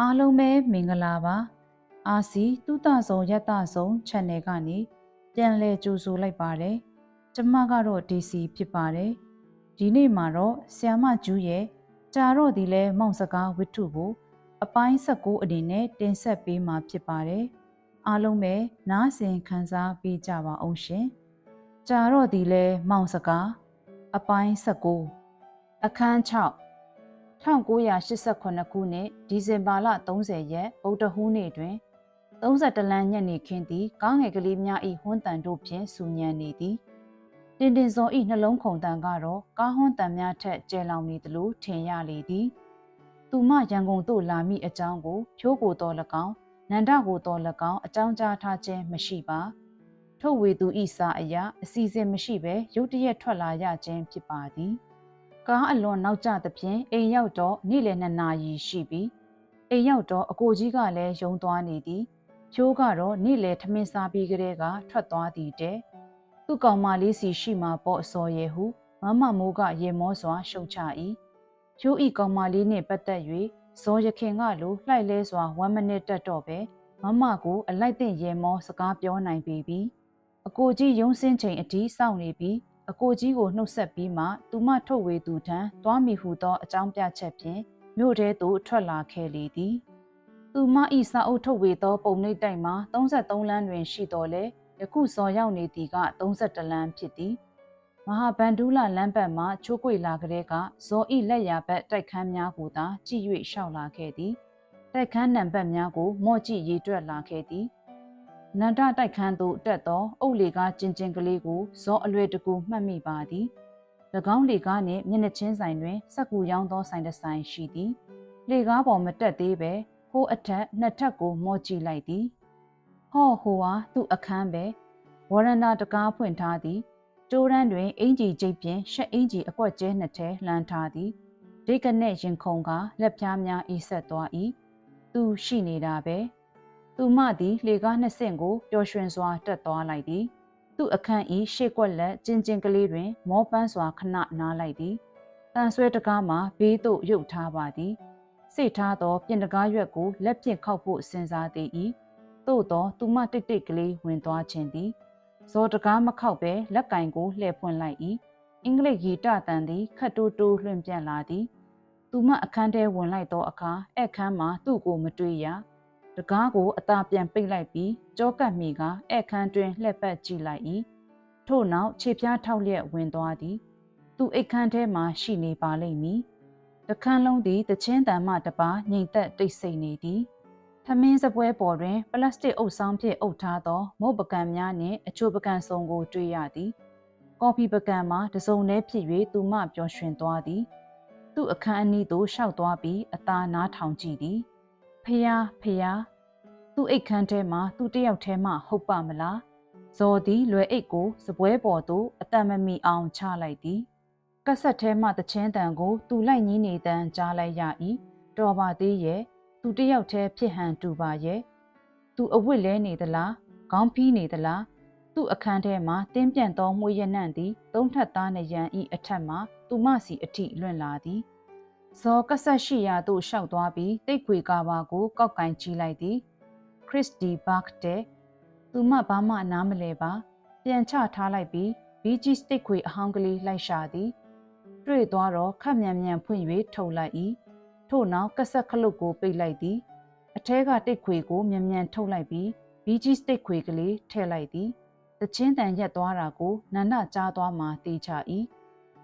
အားလုံးပဲမင်္ဂလာပါအာစီတုတဆုံယတဆုံ channel ကနေပြန်လည်ကြိုဆိုလိုက်ပါတယ်ကျမကတော့ DC ဖြစ်ပါတယ်ဒီနေ့မှာတော့ဆီယာမကျူးရဲ့ကြာတော့ဒီလဲမောင်စကားဝတ္ထုကိုအပိုင်း16အနေနဲ့တင်ဆက်ပေးမှာဖြစ်ပါတယ်အားလုံးပဲနားဆင်ခံစားပေးကြပါအောင်ရှင်ကြာတော့ဒီလဲမောင်စကားအပိုင်း16အခန်း6 1989ခုနှစ်ဒီဇင်ဘာလ30ရက်ဗုဒ္ဓဟူးနေ့တွင်32လမ်းညနေခင်းသည်ကားငယ်ကလေးများ၏ဟွန်းတန်တို့ဖြင့်စူညံနေသည်တင်တင်စော၏နှလုံးခုန်တန်ကတော့ကားဟွန်းတန်များထက်ကျဲလောင်နေသလိုထင်ရလေသည်သူမရန်ကုန်သို့လာမိအကြောင်းကိုဖြိုးကိုတော်၎င်းနန္ဒကိုတော်၎င်းအကြောင်းကြားထားခြင်းမရှိပါထုတ်ဝေသူဤစာအရာအစီအစဉ်မရှိဘဲရုတ်တရက်ထွက်လာရခြင်းဖြစ်ပါသည် ကားအလွန်နောက်ကျသဖြင့်အိမ်ရောက်တော့နေ့လယ်နှစ်နာရီရှိပြီအိမ်ရောက်တော့အကိုကြီးကလည်းယုံသွားနေသည်ဖြိုးကတော့နေ့လယ်ထမင်းစားပြီးကလေးကထွက်သွားသည်တဲ့သူ့ကောင်မလေးစီရှိမှပေါ့အစော်ရဲဟုမမမိုးကရေမောစွာရှုံချ၏ဖြိုးဤကောင်မလေးနှင့်ပတ်သက်၍ဇော်ရခင်ကလိုလှိုက်လဲစွာ1မိနစ်တက်တော့ပဲမမကိုအလိုက်တဲ့ရေမောစကားပြောနိုင်ပြီပြီအကိုကြီးယုံစင်းချိန်အထိစောင့်နေပြီး အကိုကြီးကိုနှုတ်ဆက်ပြီးမှသူမထုတ်ဝေသူထံသွားမိဟုသောအကြောင်းပြချက်ဖြင့်မြို့ထဲသို့ထွက်လာခဲ့လေသည်သူမဤစာအုပ်ထုတ်ဝေသောပုံနှိပ်တိုက်မှာ33လမ်းတွင်ရှိတော်လဲယခုစော်ရောက်နေသည်က32လမ်းဖြစ်သည်မဟာဗန္ဒူလာလမ်းဘက်မှချိုးကွေလာကလေးကဇော်ဤလက်ရာဘက်တိုက်ခန်းများကိုသာကြည့်၍ရှောက်လာခဲ့သည်တိုက်ခန်းနံပါတ်များကိုမော့ကြည့်ရေးတွက်လာခဲ့သည် နန္ဒတိုက်ခန်းသို့တက်သောအုပ်လေကားကျင်ကျင်ကလေးကိုဇောအလွယ်တကူမှတ်မိပါသည်၎င်းလေကားနှင့်မျက်နှချင်းဆိုင်တွင်စက်ကူရောင်းသောဆိုင်တစ်ဆိုင်ရှိသည်လေကားပေါ်မတက်သေးပဲဟိုးအထက်နှစ်ထပ်ကိုမော့ကြည့်လိုက်သည်ဟော့ဟိုဟာသူ့အခန်းပဲဝရဏတကားဖွင့်ထားသည်ကျိုးရန်တွင်အင်ကြီးကျိတ်ပြင်ရှက်အင်ကြီးအကွက်ကျဲနှစ်ထဲလှမ်းထားသည်ဒိတ်ကနဲ့ရင်ခုန်ကလက်ဖြားများအေးဆက်သွား၏သူရှိနေတာပဲ သူမသည်လေကားနှစ်ဆင့်ကိုပျော်ရွှင်စွာတက်သွားလိုက်သည်သူ့အခန်းဤရှေ့ကွက်လက်ကျင်ကျင်ကလေးတွင် မောပန်းစွာခဏနားလိုက်သည်တန်ဆွဲတကားမှာဘေးသို့ရုပ်ထားပါသည်စိတ်ထားသောပြင်တကားရွက်ကိုလက်ဖြင့်ခောက်ဖို့စဉ်းစားသေး၏သို့သောသူမတိတ်တိတ်ကလေးဝင်သွားခြင်းသည်ဇော်တကားမခောက်ပဲလက်ကင်ကိုလှည့်ဖွင့်လိုက်၏အင်္ဂလိပ်ဂီတတန်သည်ခတ်တိုးတိုးလွှင့်ပြန့်လာသည်သူမအခန်းထဲဝင်လိုက်သောအခါအခန်းမှာသူ့ကိုမတွေ့ရ တကားကိုအသာပြန်ပိတ်လိုက်ပြီးကြောကပ်မိကဧခန်းတွင်လှည့်ပတ်ကြည့်လိုက်၏ထို့နောက်ခြေပြားထောက်လျက်ဝင်သွားသည် သူအိတ်ခန်းထဲမှရှိနေပါလိမ့်မည်တခန်းလုံးသည်တချင်းတန်မှတပါငိမ့်သက်တိတ်ဆိတ်နေသည်ထမင်းစပွဲပေါ်တွင်ပလတ်စတစ်အုပ်ဆောင်ဖြင့်အုပ်ထားသော မုတ်ပကံများနှင့်အချို့ပကံစုံကိုတွေ့ရသည်ကော်ဖီပကံမှာတစုံတည်းဖြစ်၍သူမပျော်ရွှင်သွားသည် သူ့အခန်းအနီးသို့ရှောက်သွားပြီးအသာနားထောင်ကြည့်သည် ဖျားဖျားသူ့အိတ်ခမ်းထဲမှာသူတယောက်ထဲမှဟုတ်ပါမလားဇော်သည်လွယ်အိတ်ကိုစပွဲပေါ်သို့အတန်မမီအောင်ချလိုက်သည်ကက်ဆက်ထဲမှတချင်းတန်ကိုသူလိုက်ညင်းနေတန်ကြားလိုက်ရ၏တော်ပါသေးရဲ့သူတယောက်ထဲဖြစ်ဟန်တူပါရဲ့သူအဝတ်လဲနေသလားခေါင်းဖီးနေသလားသူ့အခန်းထဲမှာတင်းပြန့်သောမွေးရနံ့သည်သုံးထပ်သားနရန်ဤအထက်မှသူမစီအထိလွင့်လာသည် ဇော်ကဆက်ရှိရာသို့ရှောက်သွားပြီးတိတ်ခွေကာပါကိုကောက်ကင်ကြည့်လိုက်သည်ခရစ်တီဘတ်တဲ့သူမဘာမှနားမလဲပါ ပြန်ချထားလိုက်ပြီးဘီဂျီစတစ်ခွေအဟောင်းကလေးလိုက်ရှာသည် တွေ့သွားတော့ခက်မြန်မြန်ဖွင့်၍ထုတ်လိုက်၏ထို့နောက်ကဆက်ခလုတ်ကိုပိတ်လိုက်သည်အထဲကတိတ်ခွေကိုမြန်မြန်ထုတ်လိုက်ပြီးဘီဂျီစတစ်ခွေကလေးထည့်လိုက်သည်တချင်းတန်ရက်သွားတာကိုနန္ဒကြားသွားမှတေးချ၏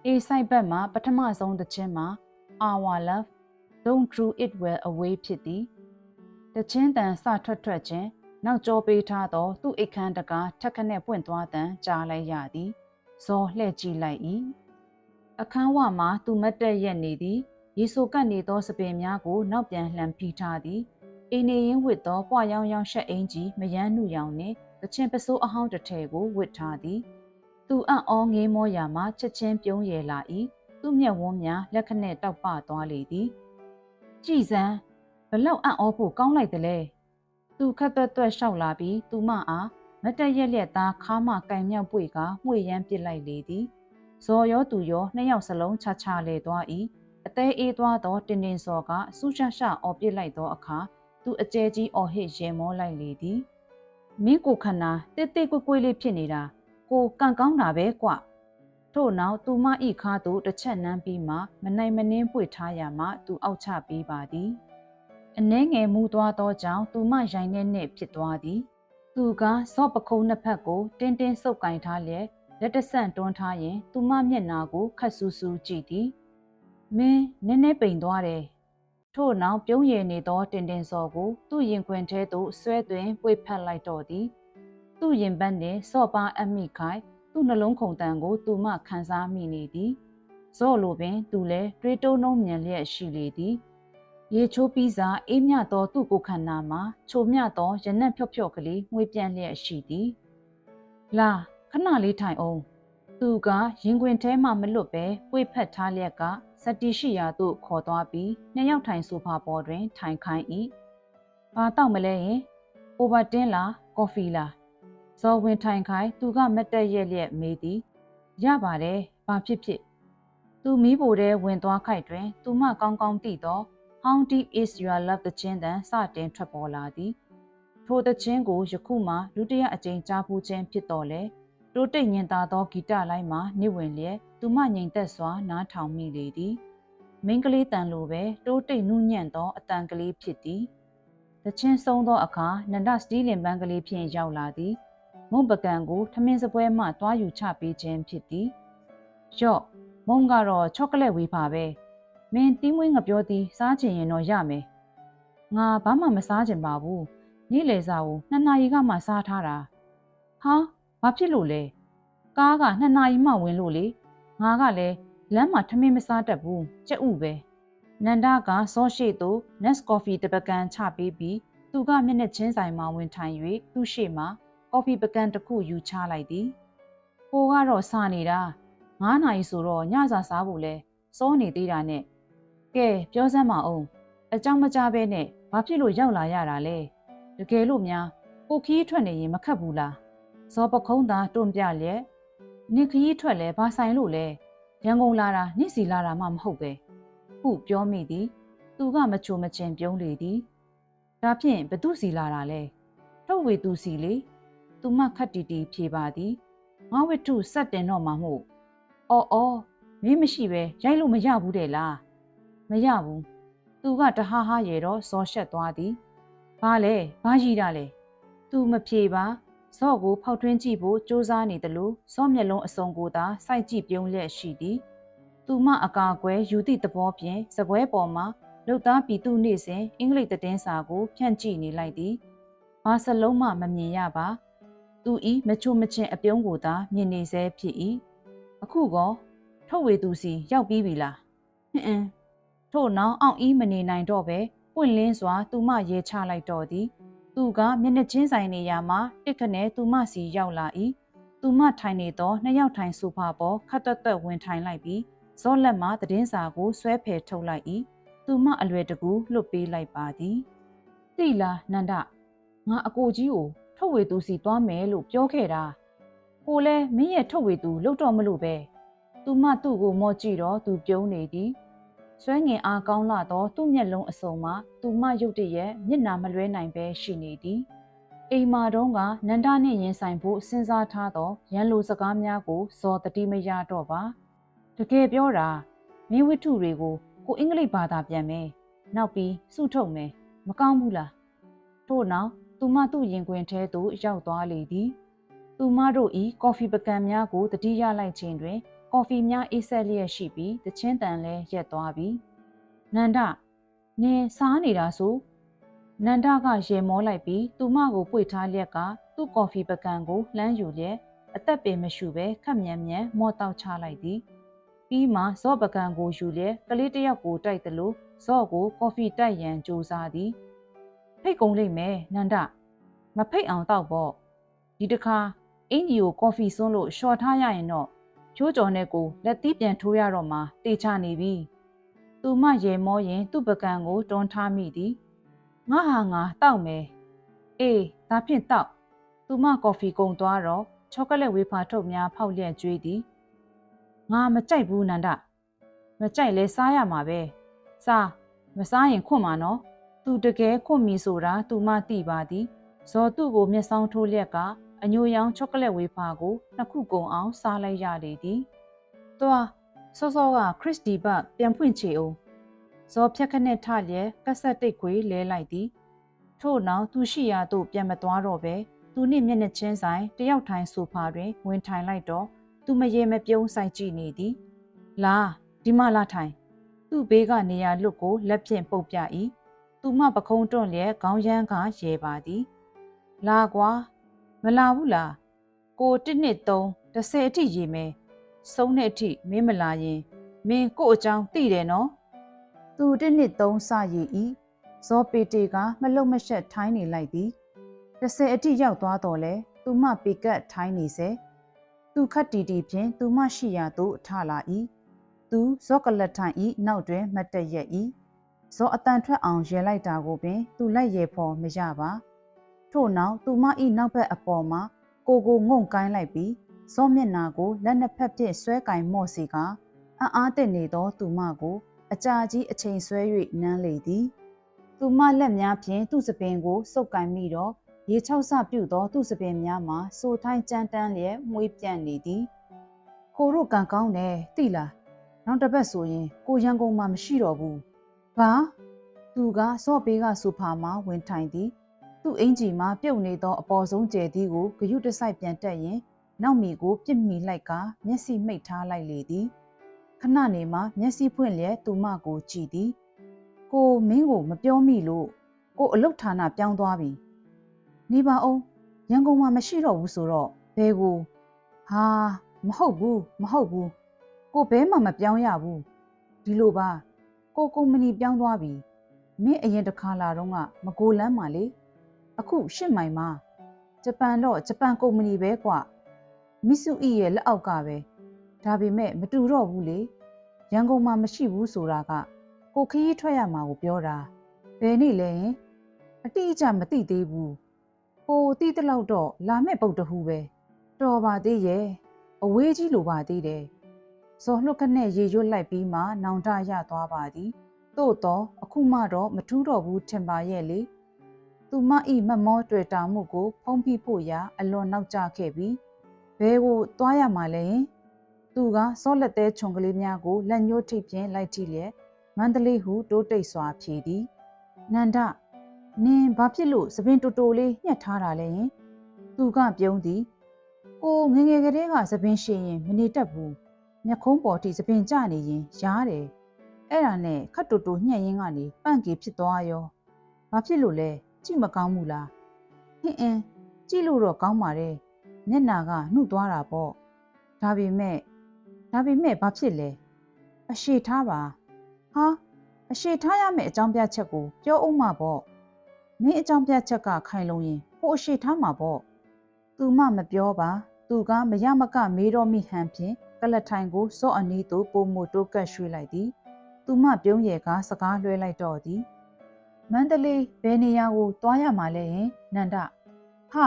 အေဆိုင်ဘက်မှာပထမဆုံးတချင်းမှာ our love don't throw it well away ဖြစ်သည်တချင်းတန်စထွက်ထွက်ချင်းနောက်ကျောပေးထားသောသူ့အိတ်ခမ်းတကားထက်ခနဲ့ပွင့်သွားတန်ကြားလိုက်ရသည်ဇော်လှဲ့ကြည့်လိုက်၏အခန်းဝမှာသူမတ်တက်ရက်နေသည်ရေဆိုကပ်နေသောစပင်များကိုနောက်ပြန်လှန်ဖိထားသည်အိနေရင်ဝစ်သောပွားရောင်ရောင်ရှက်အင်ကြီးမယမ်းနှုရောင်နှင့်တချင်ပစိုးအဟောင်းတစ်ထည်ကိုဝစ်ထားသည် သူအံ့ဩငေးမောရာမှချက်ချင်းပြုံးရလာ၏ သူ့မျက်ဝန်းများလက်ခနဲ့တောက်ပသွားလေသည်ကြည်စမ်းဘလောက်အံ့ဩဖို့ကောင်းလိုက်တယ်လေသူခက်သွက်သွက်လျှောက်လာပြီးသူမအားမတည့်ရက်လက်သားခါမကင်မြောက်ပွေကမှွေရမ်းပစ်လိုက်လေသည်ဇော်ရောသူရောနှစ်ယောက်စလုံးချာချလေသွား၏အသေးအေးသွားသောတင်တင်စော်ကစူးရှရှအော်ပစ်လိုက်သောအခါသူအကျဲကြီးအော်ဟစ်ရဲမောလိုက်လေသည်မင်းကိုခန္ဓာတိတ်တိတ်ကွကွေးလေးဖြစ်နေတာကိုကန့်ကောင်းတာပဲကွ ထို့နောက်သူမဤခါသို့တစ်ချက်နမ်းပြီးမှမနိုင်မနှင်းပွေထားရမှသူအောက်ချပေးပါသည်အနှဲငယ်မူသွားသောကြောင့်သူမရိုင်းနေနှင့်ဖြစ်သွားသည်သူကစော့ပခုံးနှစ်ဖက်ကိုတင်းတင်းဆုပ်ကင်ထားလျက်လက်တဆန့်တွန်းထားရင် သူမမျက်နာကိုခတ်ဆူဆူကြည့်သည်မင်းနည်းနည်းပိန်သွားတယ်ထို့နောက်ပြုံးရည်နေသောတင်တင်စော်ကို သူ့ရင်ခွင်ထဲသို့ဆွဲသွင်းပွေဖက်လိုက်တော့သည် သူ့ရင်ပတ်နှင့်စော့ပါအမိခိုင် သူ့နှလုံးခုန်တန်ကို သူမှခံစားမိနေသည်ဇော့လိုပင် သူလည်းတွေးတိုးနှုံးမြန်လျက်ရှိလေသည်ရေချိုးပြီးစားအေးမြသောသူ့ကိုယ်ခန္ဓာမှာချိုမြသောရနက်ဖြော့ဖြော့ကလေးငွေပြန့်လျက်ရှိသည်လာခဏလေးထိုင်အောင်သူကရင်ခွင်ထဲမှမလွတ်ပဲပွေဖက်ထားလျက်ကစတီရှိရာသို့ခေါ်သွားပြီးနှစ်ယောက်ထိုင်ဆိုဖာပေါ်တွင် ထိုင်ခိုင်း၏။ဘာတောက်မလဲရင်အိုဗာတင်းလားကော်ဖီလား ဇော်ဝင်ထိုင်ခိုင်းသူကမတက်ရက်လျက်မေးသည်။ရပါတယ်ဘာဖြစ်ဖြစ်သူမီးပိုထဲဝင်သွားခိုက်တွင် သူမကောင်းကောင်းသိသော How deep is your love တခြင်းတန်စတင်ထွက်ပေါ်လာသည်။ထိုတခြင်းကိုယခုမှဒုတိယအကြိမ်ကြားပူးခြင်းဖြစ်တော်လဲ။တိုးတိတ်ညင်သာသောဂီတလိုင်းမှာနှိဝင်လျက်သူမငိမ်သက်စွာနားထောင်မိလေသည်မိန်းကလေးတန်လိုပဲတိုးတိတ်နုညံ့သောအတန်ကလေးဖြစ်သည်တချင်းဆုံးသောအခါနန္ဒစတီးလင်ပန်းကလေးဖြင့်ရောက်လာသည် မုံပကံကိုထမင်းစပွဲမှတွားယူချပေးခြင်းဖြစ်သည်ရော့မုံကတော့ချောကလက်ဝေးပါပဲမင်းတီးမွေးငပြောသည်စားချင်ရင်တော့ရမယ်ငါဘာမှမစားချင်ပါဘူးနေ့လေစာကိုနှစ်နာရီကမှစားထားတာဟာ။ဘာဖြစ်လို့လဲ။ကားကနှစ်နာရီမှဝင်လို့လေ။ငါကလည်းလမ်းမှာထမင်းမစားတတ်ဘူး။ကြက်ဥပဲ။နန္ဒကစောရှိသို့ Nescoffee တပကံချပေးပြီးသူကမျက်နှာချင်းဆိုင်မှာဝင်ထိုင်၍သူ့ရှေ့မှာ ကော်ဖီပကံတစ်ခုယူချလိုက်သည်။ကိုကတော့စားနေတာ9နာရီဆိုတော့ညစာစားဖို့လဲစောနေသေးတာနဲ့ကဲပြောစမ်းမအောင်အကြောင်းမကြားဘဲနဲ့ဘာဖြစ်လို့ရောက်လာရတာလဲတကယ်လို့များကိုခီးထွက်နေရင်မခတ်ဘူးလားဇော်ပခုံးသာတွန့်ပြလျက်နစ်ခရီးထွက်လဲဘာဆိုင်လို့လဲရန်ကုန်လာတာနစ်စီလာတာမှမဟုတ်ပဲဟုပြောမိသည် သူကမချိုမချင်ပြုံးလေသည်ဒါဖြင့်ဘသူစီလာတာလဲထုတ်ဝေသူစီလေ သူမခတ်တီတီဖြေပါသည်ငါဝိထုစက်တင်တော့မှမို့အော်အော်မင်းမရှိပဲရိုက်လို့မရဘူးတဲ့လားမရဘူးသူကတဟားဟားရေတော့ဇော်ရှက်သွားသည်ဘာလဲဘာကြီးတာလဲသူမဖြေပါဇော့ကိုဖောက်ထွင်းကြည့်ဖို့စူးစမ်းနေတယ်လို့ဇော့မျက်လုံးအစုံကိုသာစိုက်ကြည့်ပြုံးလျက်ရှိသည်သူမအကာအကွယ်ယူသည့်သဘောဖြင့်စပွဲပေါ်မှာလုတ်သားပြည်သူနေ့စဉ်အင်္ဂလိပ်သတင်းစာကိုဖြန့်ကြည့်နေလိုက်သည်ဘာစလုံးမှမမြင်ရပါ သူဤမချိုမချင်းအပြုံးကိုသာမြင်နေဆဲဖြစ်၏အခုကောထုတ်ဝေသူစီရောက်ပြီးပြီလားဟင်းအင်းထို့နောက်အောင်ဤမနေနိုင်တော့ပဲပွင့်လင်းစွာ သူမရဲချလိုက်တော့သည် သူကမျက်နှာချင်းဆိုင်နေရာမှာတစ်ခနဲ့သူမစီရောက်လာ၏သူမထိုင်နေသောနှစ်ယောက်ထိုင်ဆိုဖာပေါ်ခတ်တွတ်တွတ်ဝင်ထိုင်လိုက်ပြီးဇောလက်မှသတင်းစာကိုဆွဲဖယ်ထုတ်လိုက်၏သူမအလွယ်တကူလွတ်ပေးလိုက်ပါသည်သိလားနန္ဒငါအကိုကြီးကို ထုတ်ဝေသူစီသွားမယ်လို့ပြောခဲ့တာကိုလဲမင်းရဲ့ထုတ်ဝေသူလှုပ်တော့မလို့ပဲသူမသူ့ကိုမော့ကြည့်တော့သူပြုံးနေသည်ဆွဲငင်အားကောင်းလာသောသူ့မျက်လုံးအစုံမှာသူမရုတ်တရက်မျက်နာမလွဲနိုင်ပဲရှိနေသည်အိမ်မာတုံးကနန္ဒနှင့်ရင်ဆိုင်ဖို့စဉ်းစားထားသောရန်လိုစကားများကိုဇော်တတိမရတော့ပါတကယ်ပြောတာမင်းဝိထုတွေကိုကိုအင်္ဂလိပ်ဘာသာပြန်မယ်နောက်ပြီးစုထုတ်မယ်မကောင်းဘူးလားထို့နောက် သူမသူ့ရင်ခွင်ထဲသို့ရောက်သွားလေသည်သူမတို့ဤကော်ဖီပကံများကိုတတိယလိုက်ခြင်းတွင် ကော်ဖီများအေးဆက်လျက်ရှိပြီးတချင်းတန်လဲရက်သွားပြီနန္ဒနင်စားနေတာဆိုနန္ဒကရေမောလိုက်ပြီးသူမကိုပွေထားလျက်ကသူ့ကော်ဖီပကံကိုလှမ်းယူလျက်အသက်ပင်မရှူပဲခက်မြန်မြန်မော့တောက်ချလိုက်သည်ပြီးမှဇော့ပကံကိုယူလျက်ကလေးတယောက်ကိုတိုက်သလိုဇော့ကိုကော်ဖီတိုက်ရန်ကြိုးစားသည် ဖိတ်ကုန်လိမ့်မယ်နန္ဒမဖိတ်အောင်တောက်ပေါ့ဒီတခါအင်ကြီးကိုကော်ဖီစွန်းလို့ရှော်ထားရရင်တော့ချိုးကြော်နဲ့ကိုလက်သီးပြန်ထိုးရတော့မှတေချနေပြီ။သူမရေမောရင်သူ့ပကံကိုတွန်းထားမိသည်။ငါဟာငါတောက်မယ်။အေးဒါဖြင့်တောက်။သူမကော်ဖီကုန်သွားတော့ချောကလက်ဝေးဖာထုတ်များဖောက်လျက်ကျွေးသည်။ငါမကြိုက်ဘူးနန္ဒမကြိုက်လဲစားရမှာပဲစားမစားရင်ခွန့်မှာနော် သူတကယ်ခွန့်မီဆိုတာသူမသိပါသည်ဇော်သူ့ကိုမျက်စောင်းထိုးလျက်ကအညိုရောင်ချောကလက်ဝေးဖာကိုနှစ်ခုကုန်အောင်စားလိုက်ရလေသည်သွားစောစောကခရစ်စတီဘပြန်ဖွင့်ချေအောင်ဇော်ဖြက်ခနဲ့ထလျက်ကက်ဆက်တိတ်ခွေလဲလိုက်သည်ထို့နောက်သူရှိရာသို့ပြန်မသွားတော့ပဲသူနှင့်မျက်နှာချင်းဆိုင်တယောက်ထိုင်ဆိုဖာတွင်ဝင်ထိုင်လိုက်တော့သူမရေမပြုံးဆိုင်ကြည့်နေသည်လာဒီမလာထိုင်သူ့ဘေးကနေရာလွတ်ကိုလက်ဖြင့်ပုတ်ပြ၏ သူမပခုံးတွန့်လျက်ခေါင်းရမ်းကရဲပါသည်လာကွာမလာဘူးလားကိုတစ်နှစ်သုံးတစ်ဆယ်အထိရေမယ်ဆုံးတဲ့အထိမင်းမလာရင်မင်းကို့အကြောင်းသိတယ်နော်သူတစ်နှစ်သုံးစရည်ဤဇောပေတေကမလုံမရှက်ထိုင်းနေလိုက်သည်တစ်ဆယ်အထိရောက်သွားတော့လဲသူမပေကတ်ထိုင်းနေစေသူခတ်တီတီဖြင့်သူမရှိရာသို့ထလာ၏သူဇော့ကလတ်ထိုင်ဤနောက်တွင်မတ်တရက်ဤ ဇောအတန်ထွက်အောင်ရဲလိုက်တာကိုပင် သူလိုက်ရဲဖို့မရပါထို့နောက်သူမဤနောက်ဘက်အပေါ်မှာကိုကိုငုံကိုင်းလိုက်ပြီးဇောမျက်နာကိုလက်နှစ်ဖက်ဖြင့်ဆွဲကင်မော့စီကအံ့အားတက်နေသောသူမကို အကြာကြီးအချိန်ဆွဲ၍နမ်းလေသည် သူမလက်များဖြင့်သူ့စပင်ကိုစုပ်ကင်မိတော့ရေချောက်ဆပြုတ်သောသူ့စပင်များမှာစိုးထိုင်းကြမ်းတမ်းလျက်မွေးပြန့်နေသည်ကိုတို့ကံကောင်းတယ်သိလားနောက်တစ်ပတ်ဆိုရင်ကိုရန်ကုန်မှာမရှိတော့ဘူး ဘာသူကစော့ပေးကဆိုဖာမှာဝင်ထိုင်သည်သူ့အင်ဂျီမှာပြုတ်နေသောအပေါ်ဆုံးကျယ်သီးကိုဂယုတစိုက်ပြန်တက်ရင်နောက်မီကိုပြစ်မိလိုက်ကမျက်စိမိတ်ထားလိုက်လေသည်ခဏနေမှမျက်စိဖွင့်လျက်သူမကိုကြည့်သည် ကိုမင်းကိုမပြောမိလို့ကိုအလုတ်ဌာနပြောင်းသွားပြီနေပါအောင်ရန်ကုန်မှာမရှိတော့ဘူးဆိုတော့ဘယ်ကိုဟာမဟုတ်ဘူးမဟုတ်ဘူးကိုဘဲမှမပြောင်းရဘူးဒီလိုပါ ကိုကုမ္ပဏီပြောင်းသွားပြီမင်းအရင်တစ်ခါလာတော့ကမကိုလန်းပါလေအခုရှစ်မိုင်မှာဂျပန်တော့ဂျပန်ကုမ္ပဏီပဲကွာမစ်ဆူအီရဲ့လက်အောက်ကပဲဒါပေမဲ့မတူတော့ဘူးလေရန်ကုန်မှာမရှိဘူးဆိုတာကကိုခရီးထွက်ရမှာကိုပြောတာဘယ်နေ့လဲရင်အတိအကျမသိသေးဘူးကိုတိတလောက်တော့လာမဲ့ပုတ်တဟူပဲတော်ပါသေးရဲ့အဝေးကြီးလိုပါသေးတယ် ဇော်လှုပ်ခနဲ့ရေရွတ်လိုက်ပြီးမှနောင်တရသွားပါသည်သို့တော့အခုမှတော့မထူးတော့ဘူးထင်ပါရဲ့လေသူမဤမမောတွေ့တာမှုကို ဖုံးဖိဖို့ရာအလွန်နောက်ကျခဲ့ပြီးဘဲကိုသွားရမှာလဲသူကစောလက်သေးခြုံကလေးများကိုလက်ညှိုးထိပ်ပြင်းလိုက်ကြည့်လျက်မန္တလေးဟုတိုးတိတ်စွာဖြေသည်နန္ဒနင်ဘာဖြစ်လို့သပင်တူတူလေးညှက်ထားတာလဲယင်သူကပြုံးသည်ကိုငငယ်ကလေးကသပင်ရှင်ရင်မနေတတ်ဘူး မျက်ခုံးပေါ်ထိသပင်ကျနေရင်ရားတယ်အဲ့ဒါနဲ့ခတ်တူတူညှက်ရင်းကနေပန့်ကေဖြစ်သွားရောဘာဖြစ်လို့လဲကြည့်မကောင်းဘူးလားဟင်းအင်းကြည့်လို့တော့ကောင်းပါတယ်မျက်နာကနှုတ်သွားတာပေါ့ဒါပေမဲ့ဒါပေမဲ့ဘာဖြစ်လဲအရှိထားပါဟာအရှိထားရမယ့်အကြောင်းပြချက်ကိုပြောအောင်မှာပေါ့မင်းအကြောင်းပြချက်ကခိုင်လုံရင်ဟိုအရှိထားမှာပေါ့သူမမပြောပါ သူကမရမကမေးတော့မိဟန်ဖြင့် ကလထိုင်ကိုစော့အနီးသို့ပုံမတိုးကပ်ရွှေ့လိုက်သည်သူမပြုံးရယ်ကစကားလွှဲလိုက်တော့သည်မန္တလေးဘယ်နေရာကိုသွားရမှာလဲယင်နန္ဒဟာ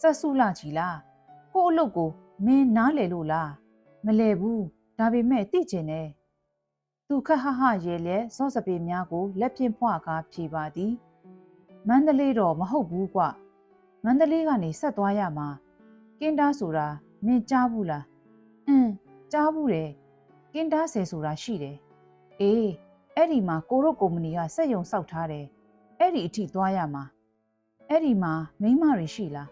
ဆက်စုလာကြီးလားကို့အလုပ်ကိုမင်းနားလေလို့လားမလဲဘူးဒါပေမဲ့သိကျင်တယ်သူခဟဟရဲလဲစော့စပေများကိုလက်ဖြင့်ဖွာကားဖြေပါသည်မန္တလေးတော့မဟုတ်ဘူးကွမန္တလေးကနေဆက်သွားရမှာကင်းတားဆိုတာမင်းကြားဘူးလားအင်း ကြားဘူးတယ်ကင်းတားဆယ်ဆိုတာရှိတယ်အေးအဲ့ဒီမှာကိုရုတ်ကုမ္ပဏီကစက်ယုံစောက်ထားတယ်အဲ့ဒီအထိသွားရမှာအဲ့ဒီမှာမိမတွေရှိလား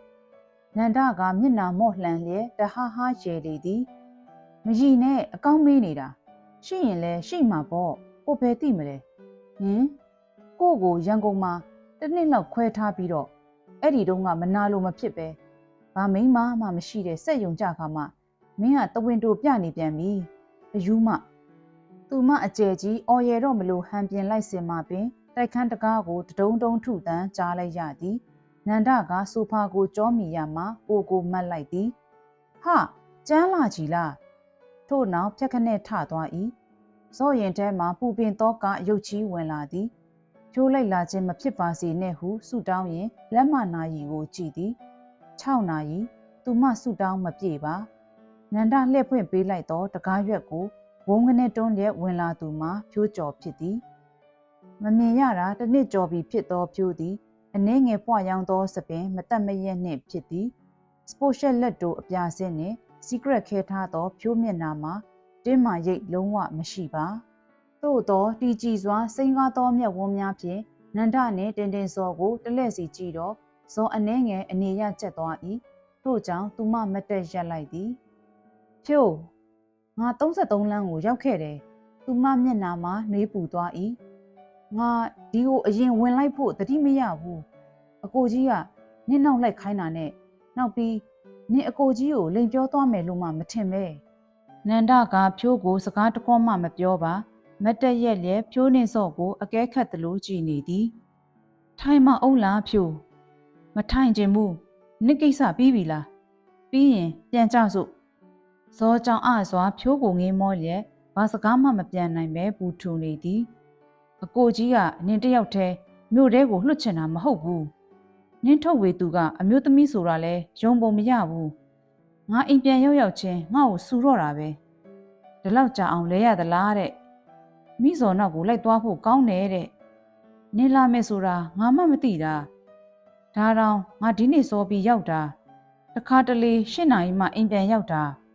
နန္ဒကမျက်နာမော့လှန်လျက်တဟားဟားရဲလေသည်မကြီးနဲ့အကောင်းမေးနေတာရှိရင်လဲရှိမှာပေါ့ကိုပဲသိမလဲဟင်ကိုကိုရန်ကုန်မှာတစ်နှစ်လောက်ခွဲထားပြီးတော့အဲ့ဒီတုန်းကမနာလို့မဖြစ်ပဲဘာမိန်းမမှမရှိတဲ့စက်ယုံကြခါမှ မင်းကတဝင်းတို့ပြနေပြန်ပြီအယူမသူမအကျယ်ကြီးအော်ရတော့မလို့ဟန်ပြင်လိုက်စင်မှပင်တိုက်ခန်းတကားကိုတဒုံဒုံထုတန်းကြားလိုက်ရသည်နန္ဒကဆိုဖာကိုကြောမိရမှကိုကိုမတ်လိုက်သည်ဟာကျန်းလာကြီးလားထို့နောက်ဖြက်ခနဲ့ထသွား၏ဇော့ရင်ထဲမှပူပင်သောကရုတ်ချီဝင်လာသည်ကျိုးလိုက်လာခြင်းမဖြစ်ပါစေနဲ့ဟုဆုတောင်းရင်လက်မနာရီကိုကြည်သည်6နာရီသူမဆုတောင်းမပြေပါ နန္ဒလှည့်ဖွင့်ပေးလိုက်သောတကားရွက်ကိုဝုန်းကနေတွန်းလျက်ဝင်လာသူမှာဖြိုးကျော်ဖြစ်သည်မမြင်ရတာတစ်နှစ်ကျော်ပြီဖြစ်သောဖြိုးသည်အနှဲငယ်ပွားရောင်းသောစပင်မတက်မရက်နှင့်ဖြစ်သည်စပိုရှက်လက်တို့အပြာစင်းနှင့် secret ခဲထားသောဖြိုးမျက်နှာမှာတင်းမာရိတ်လုံးဝမရှိပါသို့သောတီကြည်စွာစိန်ကားသောမျက်ဝန်းများဖြင့်နန္ဒနှင့်တင်တင်စောကိုတလဲ့စီကြည့်တော့ဇောအနှဲငယ်အနေရကျက်သွား၏ထို့ကြောင့်သူမမတ်တက်ရက်လိုက်သည် ဖြိုးငါ33လမ်းကိုရောက်ခဲ့တယ်သူမမျက်နှာမှာနှွေးပူသွား၏ငါဒီကိုအရင်ဝင်လိုက်ဖို့တတိမရဘူးအကိုကြီးကနင်းနောက်လိုက်ခိုင်းတာနဲ့နောက်ပြီးနင်းအကိုကြီးကိုလိန်ပြောသွားမယ်လို့မှမထင်ပဲနန္ဒကဖြိုးကိုစကားတကောမှမပြောပါမတ်တက်ရက်လျက်ဖြိုးနှင်းစော့ကိုအကဲခတ်သလိုကြည်နေသည်ထိုင်မအောင်လားဖြိုးမထိုင်ခြင်းဘူးနိကိစ္စပြီးပြီလားပြီးရင်ပြန်ကြစို့ ဇောကြောင့်အစွာဖြိုးကိုငေးမောလျက်ဘာစကားမှမပြန်နိုင်ပဲပူထူနေသည်အကိုကြီးကနင်းတယောက်တည်းမြို့ထဲကိုလွှတ်ချင်တာမဟုတ်ဘူးနင်းထုတ်ဝေသူကအမျိုးသမီးဆိုတာလဲယုံပုံမရဘူးငါအိမ်ပြန်ရောက်ရောက်ချင်းငါ့ကိုစူတော့တာပဲဒီလောက်ကြာအောင်လဲရသလားတဲ့မိစော်နောက်ကိုလိုက်သွားဖို့ကောင်းတယ်တဲ့နင်းလာမယ်ဆိုတာငါမှမသိတာဒါတောင်ငါဒီနေ့စောပြီးရောက်တာတခါတလေ၈နာရီမှအိမ်ပြန်ရောက်တာတ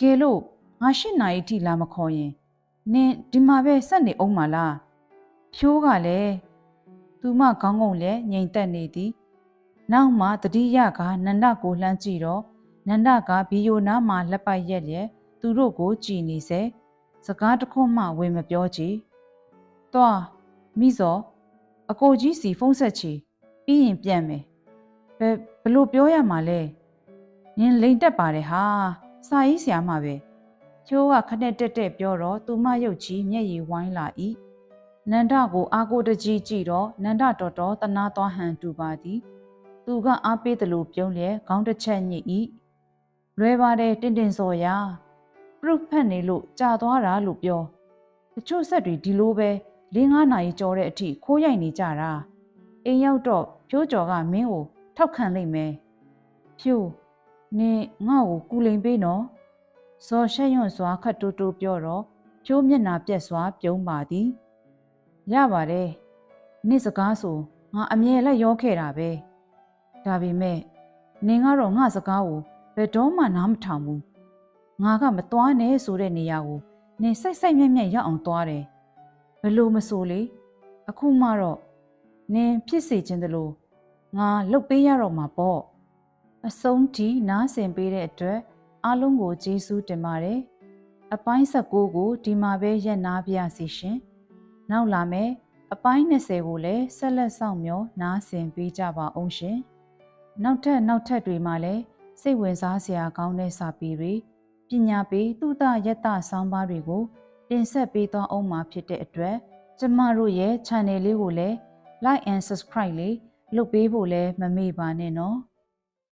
ကယ်လို့ငါ၈နာရီထိလာမခေါ်ရင်နင်းဒီမှာပဲဆက်နေအောင်မလားဖြိုးကလည်းသူမခေါင်းငုံလည်းငြိမ်သက်နေသည်နောက်မှတတိယကနန္ဒကိုလှမ်းကြည့်တော့နန္ဒကဘီယိုနားမှာလက်ပိုက်ရက်လျက်သူတို့ကိုကြည်နေစေစကားတခွမှဝင်မပြောကြည်။သွားမိစောအကိုကြီးစီဖုန်းဆက်ချီပြီးရင်ပြန်မယ်။ဘယ်ဘလို့ပြောရမှာလဲ။နင်လိန်တက်ပါတယ်ဟာ စာရေးဆရာမပဲ။ချိုးကခနဲ့တက်တက်ပြောတော့သူမရုပ်ကြီးမျက်ရည်ဝိုင်းလာ၏။နန္ဒကိုအာကိုတကြီးကြည့်တော့နန္ဒတော်တော်တနာသွားဟန်တူပါသည်။သူကအားပေးတယ်လို့ပြုံးလျက်ခေါင်းတစ်ချက်ညစ်၏။လွဲပါတယ်တင်တင်စော်ရာ။ proof ဖတ်နေလို့ကြာသွားတာလို့ပြောတချို့ဆက်တွေဒီလိုပဲ၄၅နာရီကြောတဲ့အထိခိုးရိုက်နေကြတာအိမ်ရောက်တော့ဖြိုးကျော်ကမင်းကိုထောက်ခံလိုက်မယ်ဖြိုး နင်ငါ့ကိုကူလိန်ပေးနော်ဇော်ရှက်ရွံ့စွာခတ်တူတူပြောတော့ဖြိုးမျက်နာပြက်စွာပြုံးပါသည်ရပါတယ်နေ့စကားဆိုငါအမြဲလက်ရောခဲ့တာပဲဒါပေမဲ့နင်ကတော့ငါစကားကိုဘယ်တော့မှနားမထောင်ဘူးငါကမသွားနဲ့ဆိုတဲ့နေရာကိုနင်စိုက်စိုက်မြက်မြက်ရောက်အောင်သွားတယ်ဘလို့မဆိုလေအခုမှတော့နင်ဖြစ်စေခြင်းတလို့ငါလှုပ်ပေးရတော့မှာပေါ့ အဆုံးထိနားဆင်ပေးတဲ့အတွက်အားလုံးကိုကျေးဇူးတင်ပါတယ်အပိုင်း16ကိုဒီမှာပဲရက်နာပြစီရှင်နောက်လာမယ်အပိုင်း20ကိုလည်းဆက်လက်ဆောင်မျှော်နားဆင်ပေးကြပါအောင်ရှင်နောက်ထပ်နောက်ထပ်တွေမှာလည်းစိတ်ဝင်စားစရာကောင်းတဲ့စာပေတွေပညာပေးသုတယတဆောင်းပါးတွေကိုတင်ဆက်ပေးသွားအောင်မှာဖြစ်တဲ့အတွက်ကျမတို့ရဲ့ channel လေးကိုလည်း like and subscribe လေးလုပ်ပေးဖို့လည်းမမေ့ပါနဲ့နော်။